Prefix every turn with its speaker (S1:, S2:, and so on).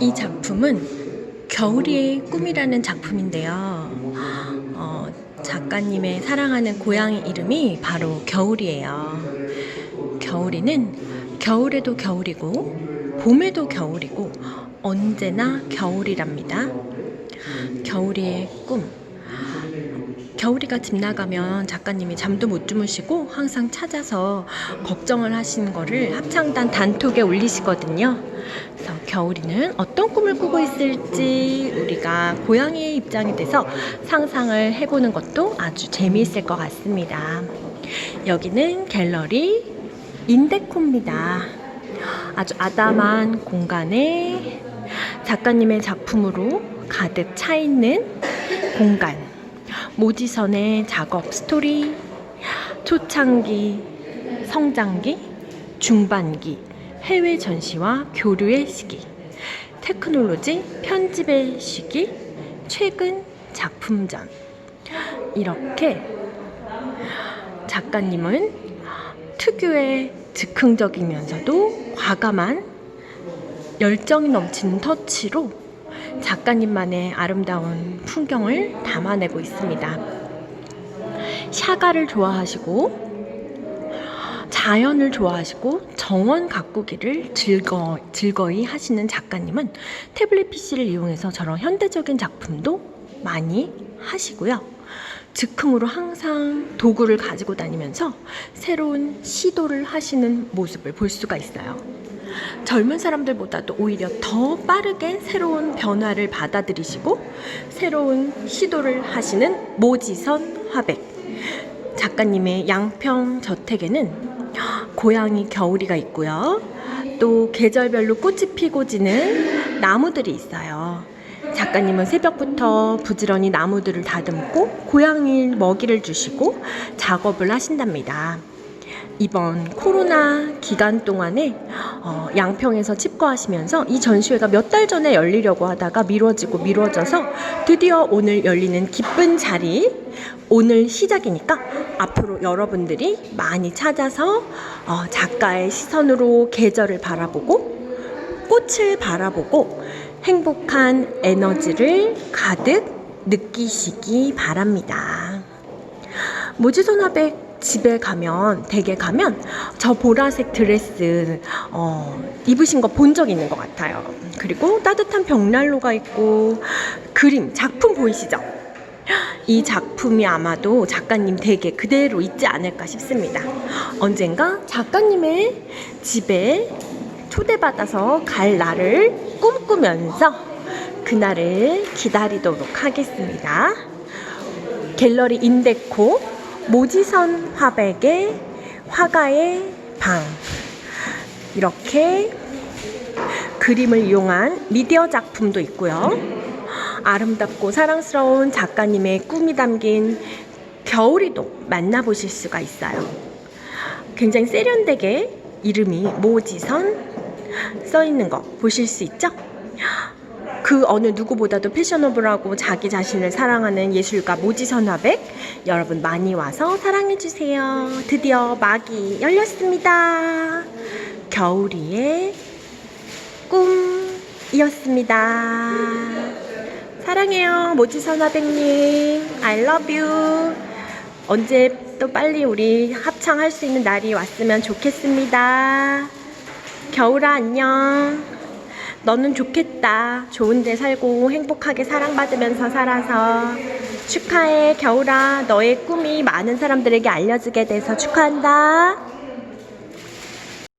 S1: 이 작품은 겨울이의 꿈이라는 작품인데요. 어, 작가님의 사랑하는 고양이 이름이 바로 겨울이에요. 겨울이는 겨울에도 겨울이고 봄에도 겨울이고 언제나 겨울이랍니다. 겨울이의 꿈. 겨울이가 집 나가면 작가님이 잠도 못 주무시고 항상 찾아서 걱정을 하시는 거를 합창단 단톡에 올리시거든요. 그래서 겨울이는 어떤 꿈을 꾸고 있을지 우리가 고양이의 입장이 돼서 상상을 해보는 것도 아주 재미있을 것 같습니다. 여기는 갤러리 인데코입니다. 아주 아담한 공간에 작가님의 작품으로 가득 차 있는 공간. 모지선의 작업 스토리, 초창기, 성장기, 중반기, 해외 전시와 교류의 시기, 테크놀로지 편집의 시기, 최근 작품전. 이렇게 작가님은 특유의 즉흥적이면서도 과감한 열정이 넘치는 터치로 작가님만의 아름다운 풍경을 담아내고 있습니다. 샤가를 좋아하시고 자연을 좋아하시고 정원 가꾸기를 즐거, 즐거이 하시는 작가님은 태블릿 PC를 이용해서 저런 현대적인 작품도 많이 하시고요. 즉흥으로 항상 도구를 가지고 다니면서 새로운 시도를 하시는 모습을 볼 수가 있어요. 젊은 사람들보다도 오히려 더 빠르게 새로운 변화를 받아들이시고 새로운 시도를 하시는 모지선 화백. 작가님의 양평 저택에는 고양이 겨울이가 있고요. 또 계절별로 꽃이 피고 지는 나무들이 있어요. 작가님은 새벽부터 부지런히 나무들을 다듬고 고양이 먹이를 주시고 작업을 하신답니다. 이번 코로나 기간 동안에 어, 양평에서 칩거하시면서 이 전시회가 몇 달 전에 열리려고 하다가 미뤄지고 미뤄져서 드디어 오늘 열리는 기쁜 자리 오늘 시작이니까 앞으로 여러분들이 많이 찾아서 어, 작가의 시선으로 계절을 바라보고 꽃을 바라보고 행복한 에너지를 가득 느끼시기 바랍니다. 모지소나백 집에 가면 댁에 가면 저 보라색 드레스 어, 입으신 거 본 적 있는 것 같아요. 그리고 따뜻한 벽난로가 있고 그림 작품 보이시죠? 이 작품이 아마도 작가님 댁에 그대로 있지 않을까 싶습니다. 언젠가 작가님의 집에 초대받아서 갈 날을 꿈꾸면서 그날을 기다리도록 하겠습니다. 갤러리 인데코 모지선 화백의 화가의 방 이렇게 그림을 이용한 미디어 작품도 있고요. 아름답고 사랑스러운 작가님의 꿈이 담긴 겨울이도 만나보실 수가 있어요. 굉장히 세련되게 이름이 모지선 써 있는 거 보실 수 있죠? 그 어느 누구보다도 패셔너블하고 자기 자신을 사랑하는 예술가 모지선 화백 여러분 많이 와서 사랑해 주세요. 드디어 막이 열렸습니다. 겨울이의 꿈이었습니다. 사랑해요 모지선 화백님. I love you. 언제 또 빨리 우리 합창할 수 있는 날이 왔으면 좋겠습니다. 겨울아 안녕. 너는 좋겠다. 좋은 데 살고 행복하게 사랑받으면서 살아서 축하해 겨울아. 너의 꿈이 많은 사람들에게 알려지게 돼서 축하한다.